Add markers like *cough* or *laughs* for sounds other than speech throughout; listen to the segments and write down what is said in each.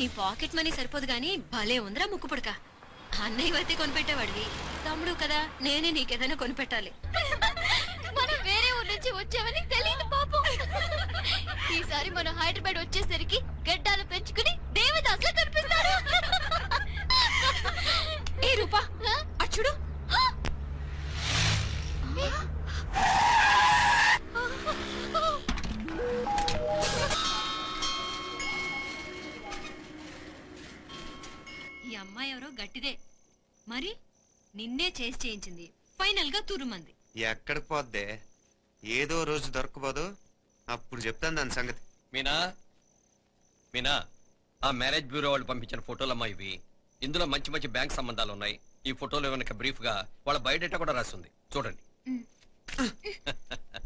నీ pocket money సరిపోదు గానీ భలే ఉందిరా ముక్కు పుడక. అన్నయ్య అయితే కొనిపెట్టేవాడివి. తమ్ముడు కదా నేనే నీకేదైనా కొనిపెట్టాలి. మనం వేరే ఊరు నుంచి వచ్చామని తెలియదు పాపం. ఈసారి మనం హైదరాబాద్ వచ్చేసరికి గడ్డాలు పెంచుకుని దేవదాసులు చేసి చేయించింది. ఫైనల్గా తురుమంది. ఎక్కడికి పోద్దే? ఏదో రోజు దొరకబోదు. అప్పుడు చెప్తాను దాని సంగతి. మీనా? మీనా? ఆ మ్యారేజ్ బ్యూరో వాళ్ళు పంపించిన ఫోటోలమ్మా ఇవి. ఇందులో మంచి మంచి బ్యాంక్ సంబంధాలు ఉన్నాయి. ఈ ఫోటోలో వెనక బ్రీఫ్గా వాళ్ళ బయోడేటా కూడా రాస్తుంది చూడండి.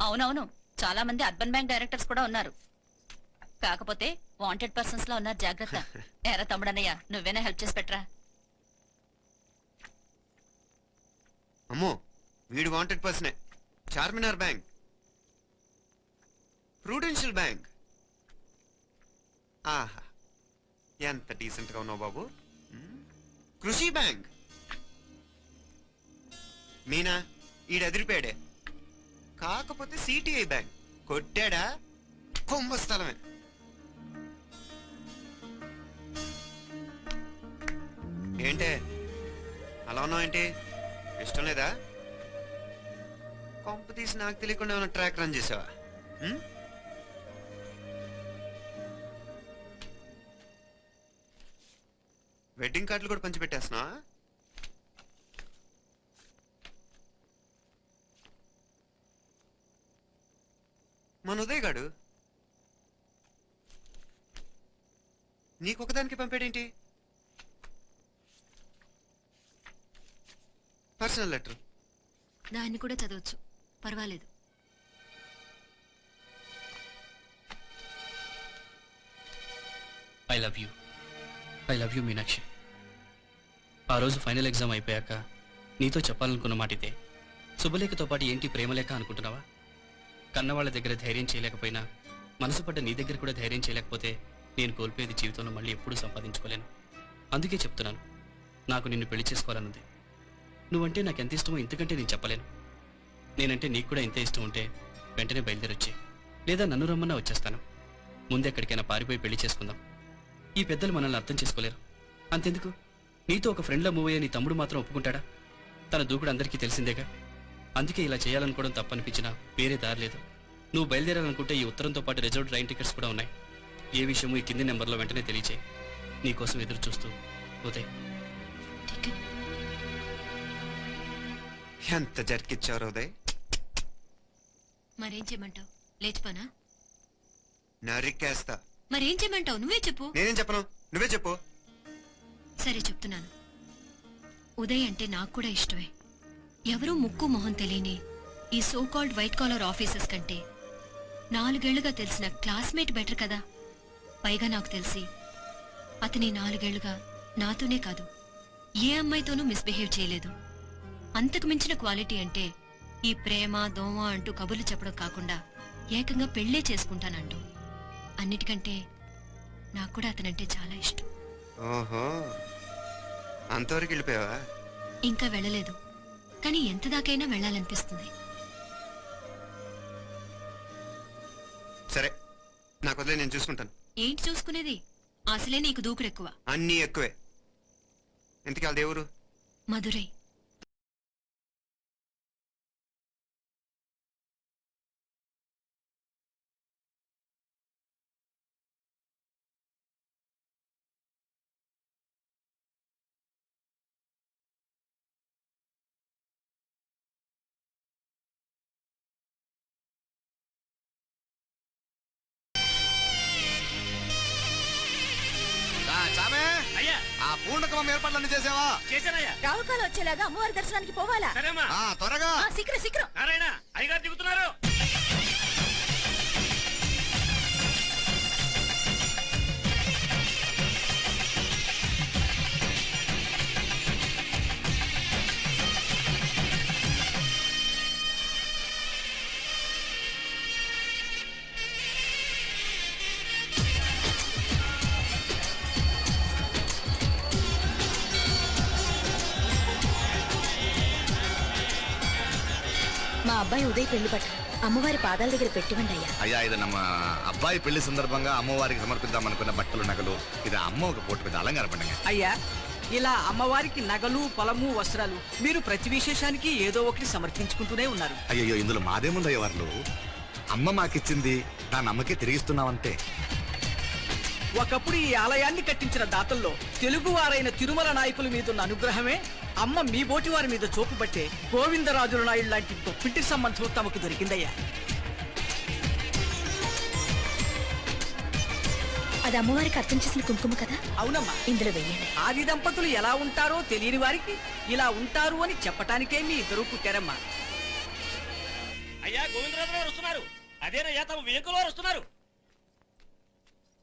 అవునవును. చాలా మంది అర్బన్ బ్యాంక్ డైరెక్టర్స్ కూడా ఉన్నారు. కాకపోతే వాంటెడ్ పర్సన్స్లో ఉన్నారు జాగ్రత్త. *laughs* ఎరా తమ్ముడన్నయ్య నువ్వేనా హెల్ప్ చేసి పెట్టరా? అమ్మో వీడు వాంటెడ్ పర్సనే చార్మినార్ బ్యాంక్ ప్రూడెన్షియల్ బ్యాంక్ ఆహా ఎంత డీసెంట్గా ఉన్నావు బాబు. కృషి బ్యాంక్ మీనా ఈడు ఎదిరిపోయాడే కాకపోతే సిటిఐ బ్యాంక్ కొట్టాడా? కుంభస్థలమే ఏంటే? అలా ఉన్నావు ఏంటి ఇష్టం లేదా? కొంప తీసి నాకు తెలియకుండా ఏమైనా ట్రాక్ రన్ చేసావా? వెడ్డింగ్ కార్డులు కూడా పంచిపెట్టేస్తున్నావా? మన ఉదయ్ గాడు? నీకొకదానికి పంపాడేంటి? Personal letter. దాన్ని కూడా చదవచ్చు. పర్వాలేదు. I love you I love you Meenakshi. ఆ రోజు ఫైనల్ ఎగ్జామ్ అయిపోయాక నీతో చెప్పాలనుకున్న మాట ఇదే శుభలేఖతో పాటు ఏంటి ప్రేమలేఖ అనుకుంటున్నావా? కన్నవాళ్ళ దగ్గర ధైర్యం చేయలేకపోయినా మనసు పడ్డ నీ దగ్గర కూడా ధైర్యం చేయలేకపోతే నేను కోల్పోయేది జీవితంలో మళ్ళీ ఎప్పుడూ సంపాదించుకోలేను. అందుకే చెప్తున్నాను నాకు నిన్ను పెళ్ళి చేసుకోవాలన్నది నువ్వంటే నాకు ఎంత ఇష్టమో ఇంతకంటే నేను చెప్పలేను. నేనంటే నీకు కూడా ఇంత ఇష్టం ఉంటే వెంటనే బయలుదేరొచ్చి లేదా నన్ను రమ్మన్నా వచ్చేస్తాను. ముందే ఎక్కడికైనా పారిపోయి పెళ్ళి చేసుకుందాం. ఈ పెద్దలు మనల్ని అర్థం చేసుకోలేరు. అంతెందుకు? నీతో ఒక ఫ్రెండ్లా మూవ్ అయ్యే నీ తమ్ముడు మాత్రం ఒప్పుకుంటాడా? తన దూకుడు అందరికీ తెలిసిందేగా? అందుకే ఇలా చేయాలనుకోవడం తప్పనిపించినా వేరే దారి లేదు. నువ్వు బయలుదేరాలనుకుంటే ఈ ఉత్తరంతో పాటు రిజర్వ్ ట్రైన్ టికెట్స్ కూడా ఉన్నాయి. ఏ విషయమూ ఈ కింది నెంబర్లో వెంటనే తెలియచేయి. నీకోసం ఎదురు చూస్తూ ఉదయ్. ఎంత జరికిచ్చారు ఉదయ్? మరేం చేయమంటావు? లేచిపోనా? నరికేస్తా. మరేం చేయమంటావు? నువ్వే చెప్పు. నేనేం చెప్పను? నువ్వే చెప్పు. సరే చెప్తున్నాను. ఉదయ్ అంటే నాకు కూడా ఇష్టమే. ఎవరూ ముక్కు మొహం తెలియని ఈ so called white collar officers కంటే నాలుగేళ్ళుగా తెలిసిన క్లాస్మేట్ బెటర్ కదా? పైగా నాకు తెలిసి అతని నాలుగేళ్ళుగా నాతోనే కాదు ఏ అమ్మాయితోనూ మిస్బిహేవ్ చేయలేదు. అంతకు మించిన క్వాలిటీ అంటే ఈ ప్రేమ దోమ అంటూ కబుర్లు చెప్పడం కాకుండా ఏకంగా పెళ్ళే చేసుకుంటానంటూ. అన్నిటికంటే నాకు కూడా అతనంటే చాలా ఇష్టం. ఓహో. అంతవరకు వెళ్ళిపోయావా? ఇంకా వెళ్ళలేదు. కానీ ఎంత దాకైనా వెళ్ళాలనిపిస్తుంది. సరే. నాకు వదిలే నేను చూసుకుంటాను. ఏంటి చూసుకునేది? అసలే నీకు దూకుడెక్కువ అన్నీ ఎక్కువే. ఇంతకీ వాళ్ళ దేవురు మధురై. పూర్ణకమం ఏర్పాట్లన్నీ చేసావా? చేశానయ్యా. రావుకాలు వచ్చేలాగా అమ్మవారి దర్శనానికి పోవాలా? సరేమ్మా. ఆ త్వరగా. శీఘ్రం శీఘ్రం. నారాయణ అయ్యగారు దిగుతున్నారు. మా అబ్బాయి ఉదయ్ పెళ్ళి పట్ట. అమ్మవారి పాదాల దగ్గర పెట్టివండి అయ్యా అయ్యా ఇది నమ్మ అబ్బాయి పెళ్ళి సందర్భంగా అమ్మవారికి సమర్పిద్దాం అనుకున్న బట్టలు నగలు ఇది అమ్మ ఒక పూట మీద అలంకార పండుగ అయ్యా ఇలా అమ్మవారికి నగలు పొలము వస్త్రాలు మీరు ప్రతి విశేషానికి ఏదో ఒకటి సమర్పించుకుంటూనే ఉన్నారు. అయ్యో ఇందులో మాదేముందయ్య వాళ్ళు అమ్మ మాకిచ్చింది దాని అమ్మకే తిరిగిస్తున్నామంతే ఒకప్పుడు ఈ ఆలయాన్ని కట్టించిన దాతల్లో తెలుగువారైన తిరుమల నాయకుల మీదున్న అనుగ్రహమే అమ్మ మీ బోటి వారి మీద చూపుబట్టే గోవిందరాజుల నాయుడు లాంటి గొప్పింటి సంబంధం తమకు దొరికిందయ్యా. అది అమ్మవారికి అర్థం చేసిన కుంకుమ కదా? అవునమ్మా. ఇందులో వెయ్యండి. ఆది దంపతులు ఎలా ఉంటారో తెలియని వారికి ఇలా ఉంటారు అని చెప్పటానికే మీ ఇద్దరు పుట్టారమ్మా. అయ్యా గోవిందరాజు గారు వస్తున్నారు. అదేనయ్యా తమ వెహికల్ వారు వస్తున్నారు.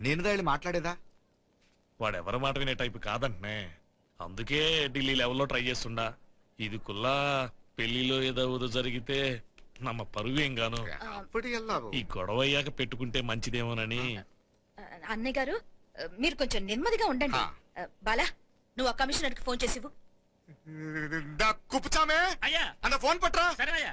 నేనుగా వెళ్ళి మాట్లాడేదా? వాడెవరి మాట వినే టైప్ కాదంటనే. అందుకే ఢిల్లీ లెవెల్లో ట్రై చేస్తుండా. ఇది కుల్లా పెళ్ళిలో ఏదో ఏదో జరిగితే నమ్మ పరువేం గాను? వెళ్ళావు ఈ గొడవ అయ్యాక పెట్టుకుంటే మంచిదేమోనని. అన్నయ్య గారు మీరు కొంచెం నెమ్మదిగా ఉండండి. బాలా నువ్వు ఆ కమిషనర్కి ఫోన్ చేసివు కుప్పుచామే అయ్యా. అంత ఫోన్ పట్రా. సరేనయ్యా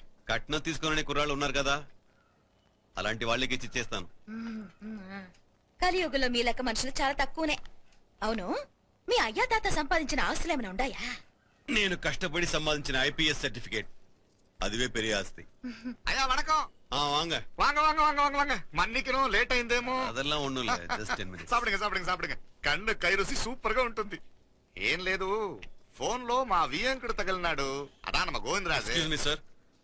కట్నం తీసుకోనని కుర్రాళ్ళు ఉన్నారు కదా. అలాంటి వాళ్ళకి ఇచ్చి చేస్తాను. కలియుగంలో మీ లెక్క మనుషులు చాలా తక్కువనే. అవును మీ అయ్యా తాత సంపాదించిన ఆస్తులు ఏమైనా ఉన్నాయా నేను కష్టపడి సంపాదించిన ఐపీఎస్ సర్టిఫికేట్. అదివే பெரிய ఆస్తి. ஐயா வணக்கம் ஆ வாங்க வாங்க வாங்க வாங்க வாங்க வாங்க மன்னிக்கணும் லேட் అయిందేమో అదெல்லாம் ஒண்ணும் இல்ல జస్ట్ 10 కన్ను కైరుసి సూపర్గా ఉంటుంది. ఏం లేదు ఫోన్లో మా వియంకుడు తగిలినాడు. అదా నమ్మ గోవిందరాజు. సార్.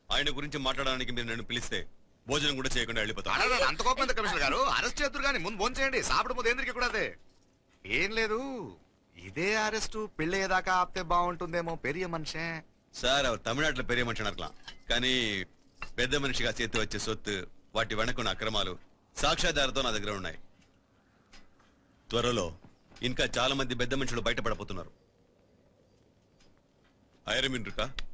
ఆయన గురించి మాట్లాడడానికి మీరు నన్ను పిలిస్తే భోజనం కూడా చేయకుండా వెళ్ళిపోతాను. అంత కోపం కమిషనర్ గారు? అరెస్ట్ చేతురు కానీ ముందు ఫోన్ చేయండి. సాపడ ముందు ఎందుకు కూడా అదే? ఏం లేదు. ఇదే అరెస్టు పెళ్ళేదాకా ఆపితే బాగుంటుందేమో పెరియ మనిషే. సార్ తమిళనాడులో పెరియ మనిషి అనర్లా కానీ పెద్ద మనిషిగా చేతి వచ్చే సొత్తు వాటి వెనకున్న అక్రమాలు సాక్ష్యాధారతో నా దగ్గర ఉన్నాయి. త్వరలో ఇంకా చాలా మంది పెద్ద మనుషులు బయటపడబోతున్నారు. ఐరమిన్ రుకా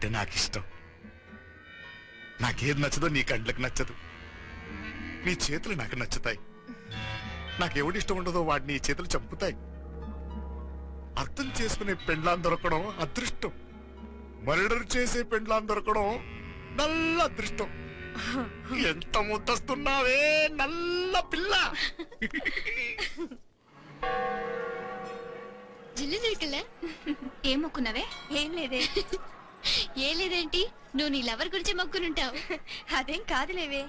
కండ్లంటే నాకు ఇష్టం నాకేది నచ్చదో నీ కండ్లకు నచ్చదు. నీ చేతులు నాకు నచ్చుతాయి. నాకెవడి ఇష్టం ఉండదో వాడు నీ చేతులు చంపుతాయి. అర్థం చేసుకునే పెండ్లాం దొరకడం అదృష్టం. మర్డర్ చేసే పెండ్లాం దొరకడం నల్ల అదృష్టం. ఎంత ముద్దస్తున్నావే నల్ల పిల్ల! జిల్లు దొరికలే ఏం మొక్కున్నావే? ఏం లేదే. ఏ లేదేంటి? నువ్వు నీ లవర్ గురించి మొక్కునుంటావు. *laughs* అదేం కాదులేవే.